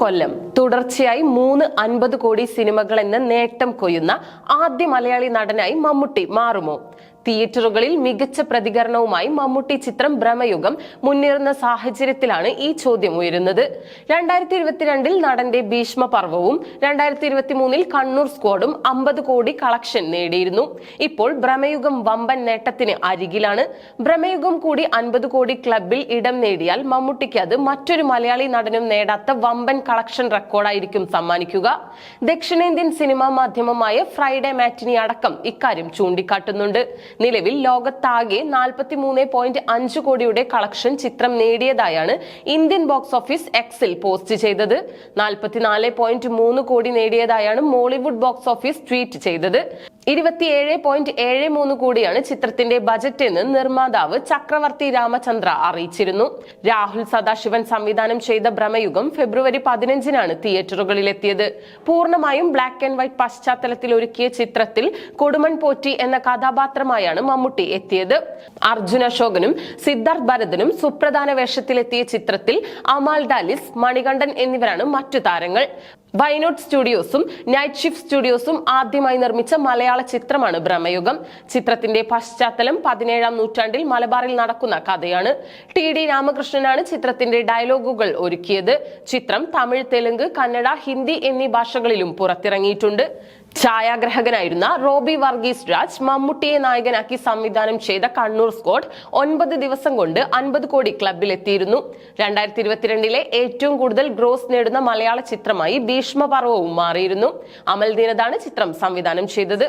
കൊല്ലം. തുടർച്ചയായി മൂന്ന് അൻപത് കോടി സിനിമകൾ നേട്ടം കൊയ്യുന്ന ആദ്യ മലയാളി നടനായി മമ്മൂട്ടി മാറുമോ? തിയേറ്ററുകളിൽ മികച്ച പ്രതികരണവുമായി മമ്മൂട്ടി ചിത്രം ഭ്രമയുഗം മുന്നേറുന്ന സാഹചര്യത്തിലാണ് ഈ ചോദ്യം ഉയരുന്നത്. രണ്ടായിരത്തി ഇരുപത്തിരണ്ടിൽ നടന്റെ ഭീഷ്മ പർവവും രണ്ടായിരത്തി ഇരുപത്തി മൂന്നിൽ കണ്ണൂർ സ്ക്വാഡും അമ്പത് കോടി കളക്ഷൻ നേടിയിരുന്നു. ഇപ്പോൾ ഭ്രമയുഗം വമ്പൻ നേട്ടത്തിന് അരികിലാണ്. ഭ്രമയുഗം കൂടി അൻപത് കോടി ക്ലബിൽ ഇടം നേടിയാൽ മമ്മൂട്ടിക്ക് അത് മറ്റൊരു മലയാളി നടനും നേടാത്ത വമ്പൻ കളക്ഷൻ റെക്കോർഡായിരിക്കും സമ്മാനിക്കുക. ദക്ഷിണേന്ത്യൻ സിനിമാ മാധ്യമമായ ഫ്രൈഡേ മാറ്റിനി അടക്കം ഇക്കാര്യം ചൂണ്ടിക്കാട്ടുന്നുണ്ട്. നിലവിൽ ലോകത്താകെ നാൽപ്പത്തി മൂന്ന് പോയിന്റ് അഞ്ച് കോടിയുടെ കളക്ഷൻ ചിത്രം നേടിയതായാണ് ഇന്ത്യൻ ബോക്സ് ഓഫീസ് എക്സിൽ പോസ്റ്റ് ചെയ്തത്. നാൽപ്പത്തിനാല് പോയിന്റ് മൂന്ന് കോടി നേടിയതായാണ് മോളിവുഡ് ബോക്സ് ഓഫീസ് ട്വീറ്റ് ചെയ്തത്. ഇരുപത്തിയേഴ് പോയിന്റ് ഏഴ് മൂന്ന് കോടിയാണ് ചിത്രത്തിന്റെ ബജറ്റ് എന്ന് നിർമ്മാതാവ് ചക്രവർത്തി രാമചന്ദ്ര അറിയിച്ചിരുന്നു. രാഹുൽ സദാശിവൻ സംവിധാനം ചെയ്ത ഭ്രമയുഗം ഫെബ്രുവരി പതിനഞ്ചിനാണ് തിയേറ്ററുകളിലെത്തിയത്. പൂർണമായും ബ്ലാക്ക് ആൻഡ് വൈറ്റ് പശ്ചാത്തലത്തിൽ ഒരുക്കിയ ചിത്രത്തിൽ കൊടുമൺ പോറ്റി എന്ന കഥാപാത്രമായാണ് മമ്മൂട്ടി എത്തിയത്. അർജുൻ അശോകനും സിദ്ധാർത്ഥ് ഭരതനും സുപ്രധാന വേഷത്തിലെത്തിയ ചിത്രത്തിൽ അമാൽ ഡാലിസ് മണികണ്ഠൻ എന്നിവരാണ് മറ്റു താരങ്ങൾ. വൈനോട്ട് സ്റ്റുഡിയോസും നൈറ്റ് ഷിഫ്റ്റ് സ്റ്റുഡിയോസും ആദ്യമായി നിർമ്മിച്ച മലയാള ചിത്രമാണ് ഭ്രമയുഗം ചിത്രത്തിന്റെ പശ്ചാത്തലം പതിനേഴാം നൂറ്റാണ്ടിൽ മലബാറിൽ നടക്കുന്ന കഥയാണ്. ടി ഡി രാമകൃഷ്ണനാണ് ചിത്രത്തിന്റെ ഡയലോഗുകൾ ഒരുക്കിയത്. ചിത്രം തമിഴ് തെലുങ്ക് കന്നഡ ഹിന്ദി എന്നീ ഭാഷകളിലും പുറത്തിറങ്ങിയിട്ടുണ്ട്. ഛായാഗ്രഹകനായിരുന്ന റോബി വർഗീസ് രാജ് മമ്മൂട്ടിയെ നായകനാക്കി സംവിധാനം ചെയ്ത കണ്ണൂർ സ്കോഡ് ഒൻപത് ദിവസം കൊണ്ട് അൻപത് കോടി ക്ലബിലെത്തിയിരുന്നു രണ്ടായിരത്തി ഇരുപത്തിരണ്ടിലെ ഏറ്റവും കൂടുതൽ ഗ്രോസ് നേടുന്ന മലയാള ചിത്രമായി ഭീഷ്മപർവവും മാറിയിരുന്നു. അമൽ ദീനതാണ് ചിത്രം സംവിധാനം ചെയ്തത്.